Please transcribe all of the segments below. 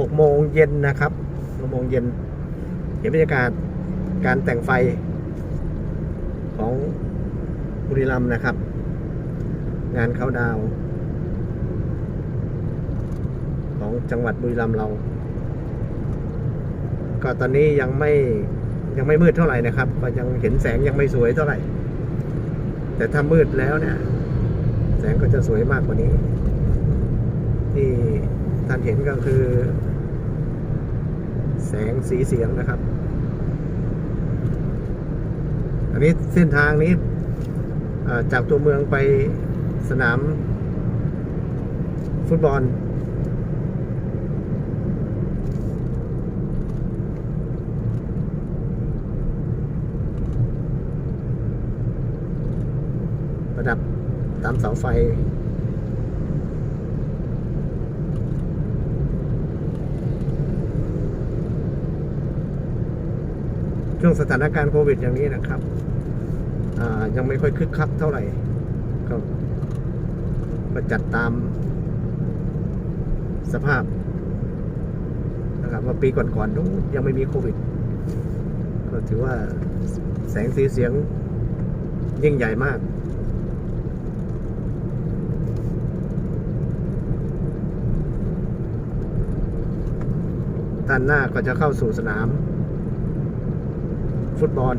หกโมงเย็นนะครับหกโมงเย็นเห็นบรรยากาศการแต่งไฟของบุรีรัมย์นะครับ งานเขาดาว ของจังหวัดบุรีรัมย์เรา ก็ตอนนี้ยังไม่ยังไม่มืดเท่าไหร่นะครับ ก็ยังเห็นแสงยังไม่สวยเท่าไหร่ แต่ถ้ามืดแล้วเนี่ย แสงก็จะสวยมากกว่านี้ ที่ ท่านเห็นก็คือ แสงสีเสียงนะครับ อันนี้เส้นทางนี้จากตัวเมืองไปสนาม ฟุตบอล ประดับตามเสาไฟ ช่วงสถานการณ์โควิดอย่างนี้นะครับยังไม่ค่อยคึกคักเท่าไหร่ก็ก็จัดตามสภาพนะครับว่าปีก่อนๆนู้ยังไม่มีโควิด ก็ถือว่าแสงสีเสียงยิ่งใหญ่มาก ด้านหน้าก็จะเข้าสู่สนาม ฟุตบอล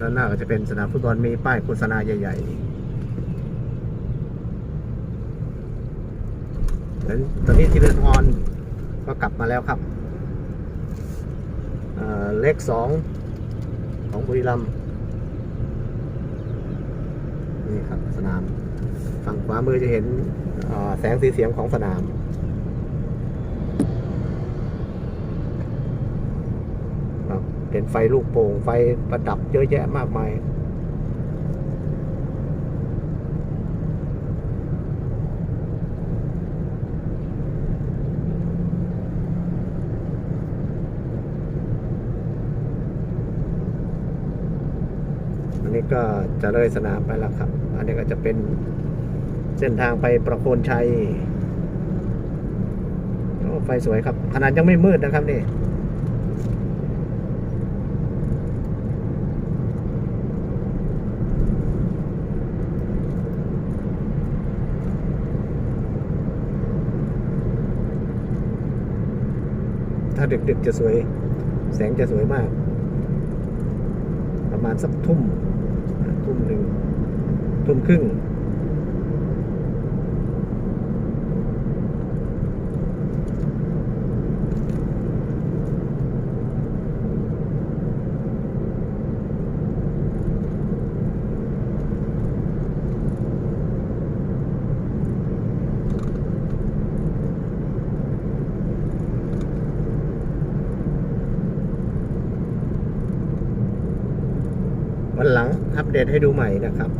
ด้านหน้าก็จะเป็นสนามฟุตบอลมีป้ายโฆษณาใหญ่ ๆ แล้ว ตอนนี้ทีเรนออนก็กลับมาแล้วครับเลขสองของบุรีรัมย์นี่ครับสนาม ฝั่งขวามือจะเห็นแสงสีเสียงของสนามครับเป็นไฟลูกโป่งไฟประดับเยอะแยะมากมาย อั นนี้ก็จะเลยสนามไปแล้วครับ อันนี้ก็จะเป็นเส้นทางไปประโคนชัยโอ้ไฟสวยครับ ขนาดยังไม่มืดนะครับนี่ถ้าดึกๆจะสวย แสงจะสวยมาก ประมาณสักทุ่ม ทุ่มหนึ่งทุ่มครึ่ง วันหลังอัปเดตให้ดูใหม่นะครับ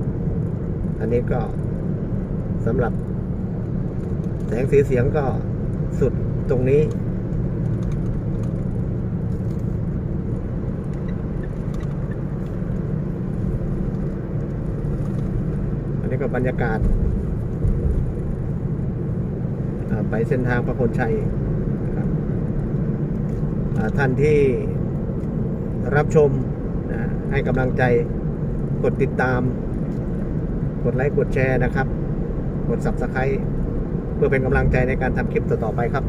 อันนี้ก็สำหรับ แสงสีเสียงก็สุดตรงนี้อันนี้ก็บรรยากาศ ไปเส้นทางประโคนชัยท่านที่รับชม นะให้กำลังใจกดติดตาม กดไลค์กดแชร์นะครับ กด subscribe เพื่อเป็นกำลังใจในการทำคลิปต่อๆไปครับ